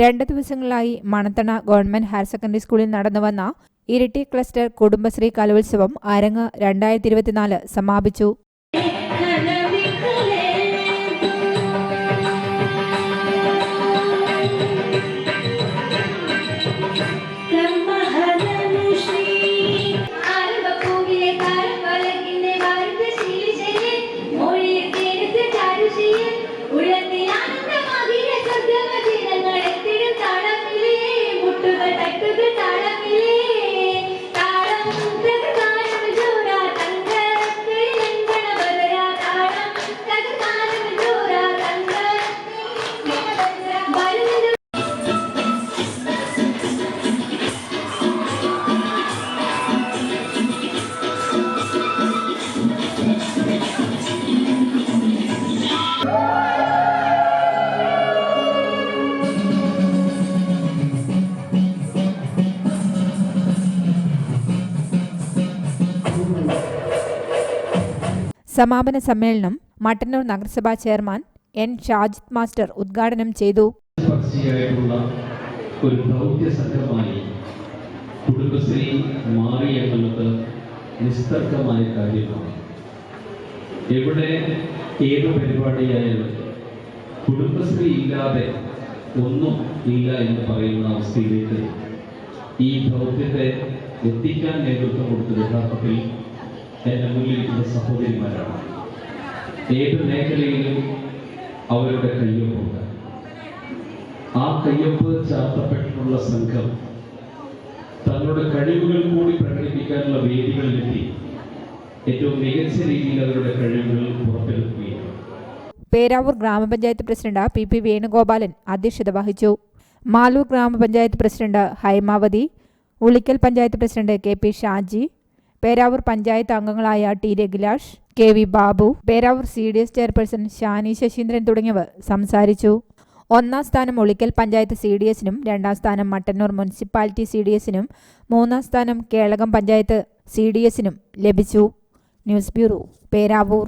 രണ്ട് ദിവസങ്ങളായി Manathana government higher secondary സ്കൂളിൽ നടന്നു വന്ന ഇരിട്ടി ക്ലസ്റ്റർ കുടുംബശ്രീ കലോത്സവം അരങ്ങ് രണ്ടായിരത്തി ഇരുപത്തിനാല് സമാപിച്ചു. கைகள் தட்டுது தள സമാപന സമ്മേളനം മട്ടന്നൂർ നഗരസഭാ ചെയർമാൻ എൻ ഷാജിദ് മാസ്റ്റർ ഉദ്ഘാടനം ചെയ്തു. എവിടെ ഏത് പരിപാടിയായാലും കുടുംബശ്രീ ഇല്ലാതെ ഒന്നും ഇല്ല എന്ന് പറയുന്ന അവസ്ഥയിലേക്ക് ഈ ദൗത്യത്തെ എത്തിക്കാൻ നേതൃത്വം കൊടുത്ത് യഥാർത്ഥത്തിൽ എന്റെ മുന്നിലിരിക്കുന്ന സഹോദരിമാരാണ്. ഏത് മേഖലയിലും അവരുടെ കയ്യൊപ്പുണ്ട്. ആ കയ്യൊപ്പ് ചാർത്തപ്പെട്ടിട്ടുള്ള സംഘം തങ്ങളുടെ കഴിവുകൾ കൂടി പ്രകടിപ്പിക്കാനുള്ള വേദികളിലെത്തി ഏറ്റവും മികച്ച രീതിയിൽ അവരുടെ കഴിവുകൾ പുറത്തെടുക്കുകയാണ്. പേരാവൂർ ഗ്രാമപഞ്ചായത്ത് പ്രസിഡന്റ് പി പി വേണുഗോപാലൻ അധ്യക്ഷത വഹിച്ചു. Maloor grama panchayat president Haimavathi Ulikkal panchayat president K P Shaji Peravoor panchayat അംഗങ്ങളായ T Raghulash K V Babu Peravoor C D S chairperson Shani Sasheendran തുടങ്ങിയവർ സംസാരിച്ചു. ഒന്നാം സ്ഥാനം ഒളിക്കൽ പഞ്ചായത്ത് സി ഡി എസിനും രണ്ടാം സ്ഥാനം മട്ടന്നൂർ മുനിസിപ്പാലിറ്റി സി ഡി എസിനും മൂന്നാം സ്ഥാനം കേളകം പഞ്ചായത്ത് സി ഡി എസിനും ലഭിച്ചു. News bureau Peravoor.